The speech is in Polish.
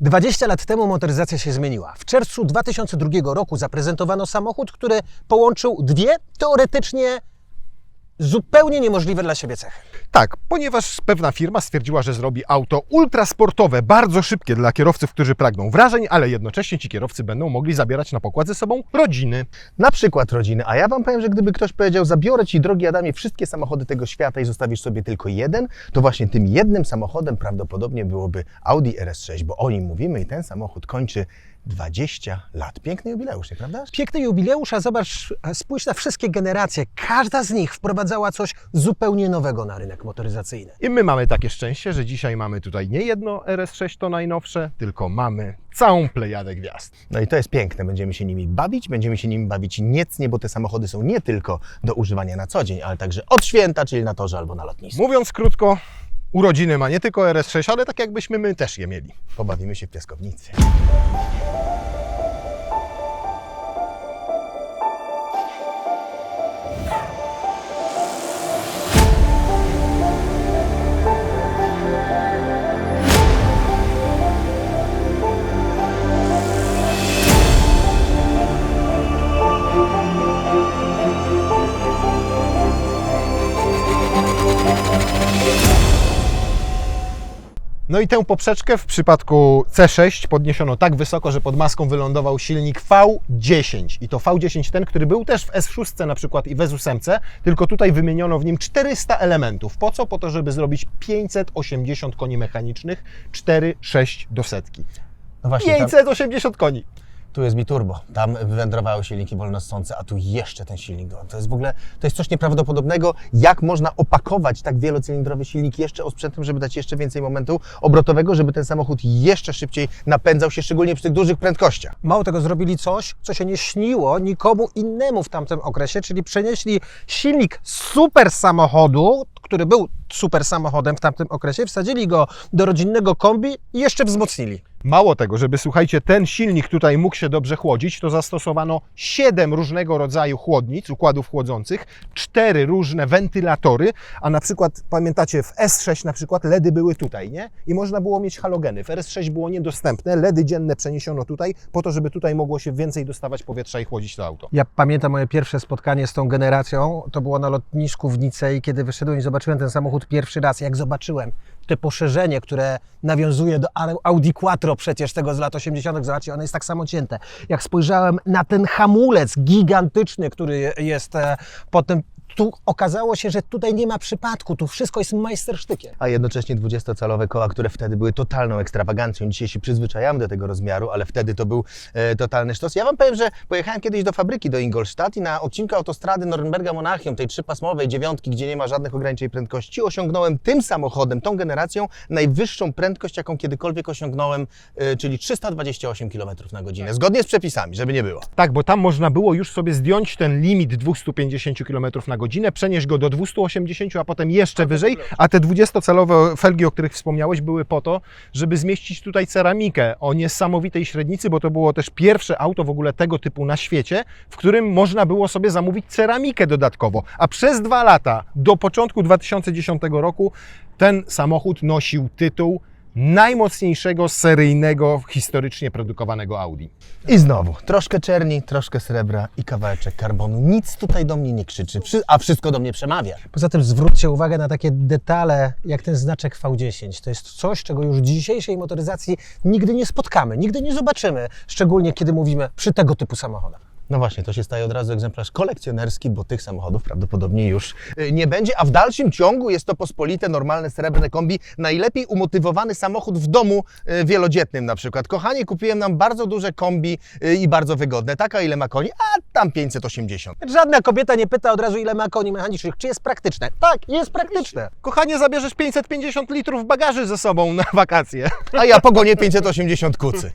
20 lat temu motoryzacja się zmieniła. W czerwcu 2002 roku zaprezentowano samochód, który połączył dwie teoretycznie zupełnie niemożliwe dla siebie cechy. Tak, ponieważ pewna firma stwierdziła, że zrobi auto ultrasportowe, bardzo szybkie dla kierowców, którzy pragną wrażeń, ale jednocześnie ci kierowcy będą mogli zabierać na pokład ze sobą rodziny. Na przykład rodziny. A ja Wam powiem, że gdyby ktoś powiedział, zabiorę Ci, drogi Adamie, wszystkie samochody tego świata i zostawisz sobie tylko jeden, to właśnie tym jednym samochodem prawdopodobnie byłoby Audi RS6, bo o nim mówimy i ten samochód kończy 20 lat. Piękny jubileusz, nieprawdaż? Piękny jubileusz, a zobacz, spójrz na wszystkie generacje. Każda z nich wprowadzała coś zupełnie nowego na rynek motoryzacyjny. I my mamy takie szczęście, że dzisiaj mamy tutaj nie jedno RS6 to najnowsze, tylko mamy całą plejadę gwiazd. No i to jest piękne. Będziemy się nimi bawić, będziemy się nimi bawić niecnie, bo te samochody są nie tylko do używania na co dzień, ale także od święta, czyli na torze albo na lotnisku. Mówiąc krótko, urodziny ma nie tylko RS6, ale tak jakbyśmy my też je mieli. Pobawimy się w piaskownicy. No i tę poprzeczkę w przypadku C6 podniesiono tak wysoko, że pod maską wylądował silnik V10. I to V10 ten, który był też w S6 na przykład i w S8, tylko tutaj wymieniono w nim 400 elementów. Po co? Po to, żeby zrobić 580 koni mechanicznych, 4-6 do setki. No właśnie, tam, 580 koni. Tu jest biturbo, tam wywędrowały silniki wolnossące, a tu jeszcze ten silnik. To jest w ogóle, to jest coś nieprawdopodobnego, jak można opakować tak wielocylindrowy silnik jeszcze osprzętem, żeby dać jeszcze więcej momentu obrotowego, żeby ten samochód jeszcze szybciej napędzał się, szczególnie przy tych dużych prędkościach. Mało tego, zrobili coś, co się nie śniło nikomu innemu w tamtym okresie, czyli przenieśli silnik super samochodu, który był super samochodem w tamtym okresie, wsadzili go do rodzinnego kombi i jeszcze wzmocnili. Mało tego, żeby słuchajcie, ten silnik tutaj mógł się dobrze chłodzić, to zastosowano 7 różnego rodzaju chłodnic, układów chłodzących, 4 różne wentylatory, a na przykład pamiętacie w S6 na przykład LEDy były tutaj, nie? I można było mieć halogeny. W RS6 było niedostępne, LEDy dzienne przeniesiono tutaj po to, żeby tutaj mogło się więcej dostawać powietrza i chłodzić to auto. Ja pamiętam moje pierwsze spotkanie z tą generacją. To było na lotnisku w Nicei, kiedy wyszedłem i zobaczyłem ten samochód pierwszy raz. Jak zobaczyłem te poszerzenie, które nawiązuje do Au- Audi Quattro przecież tego z lat 80., zobaczcie, ono jest tak samo cięte. Jak spojrzałem na ten hamulec gigantyczny, który jest e, potem, tu okazało się, że tutaj nie ma przypadku, tu wszystko jest majstersztykiem. a jednocześnie 20-calowe koła, które wtedy były totalną ekstrawagancją. Dzisiaj się przyzwyczajamy do tego rozmiaru, ale wtedy to był e, totalny sztos. Ja Wam powiem, że pojechałem kiedyś do fabryki do Ingolstadt i na odcinku autostrady Norymberga-Monachium, tej trzypasmowej dziewiątki, gdzie nie ma żadnych ograniczeń prędkości, osiągnąłem tym samochodem, tą generacją, najwyższą prędkość, jaką kiedykolwiek osiągnąłem, e, czyli 328 km na godzinę, zgodnie z przepisami, żeby nie było. Tak, bo tam można było już sobie zdjąć ten limit 250 km na godzinę, przenieść go do 280, a potem jeszcze wyżej, a te 20-calowe felgi, o których wspomniałeś, były po to, żeby zmieścić tutaj ceramikę o niesamowitej średnicy, bo to było też pierwsze auto w ogóle tego typu na świecie, w którym można było sobie zamówić ceramikę dodatkowo. A przez dwa lata, do początku 2010 roku, ten samochód nosił tytuł najmocniejszego seryjnego historycznie produkowanego Audi. I znowu, troszkę czerni, troszkę srebra i kawałeczek karbonu. Nic tutaj do mnie nie krzyczy, a wszystko do mnie przemawia. Poza tym zwróćcie uwagę na takie detale, jak ten znaczek V10. To jest coś, czego już w dzisiejszej motoryzacji nigdy nie spotkamy, nigdy nie zobaczymy, szczególnie kiedy mówimy przy tego typu samochodach. No właśnie, to się staje od razu egzemplarz kolekcjonerski, bo tych samochodów prawdopodobnie już y, nie będzie, a w dalszym ciągu jest to pospolite, normalne, srebrne kombi, najlepiej umotywowany samochód w domu y, wielodzietnym na przykład. Kochanie, kupiłem nam bardzo duże kombi y, i bardzo wygodne. Taka ile ma koni? A tam 580. Żadna kobieta nie pyta od razu, ile ma koni mechanicznych, czy jest praktyczne. Tak, jest praktyczne. Kochanie, zabierzesz 550 litrów bagaży ze sobą na wakacje. A ja pogonię 580 kucy.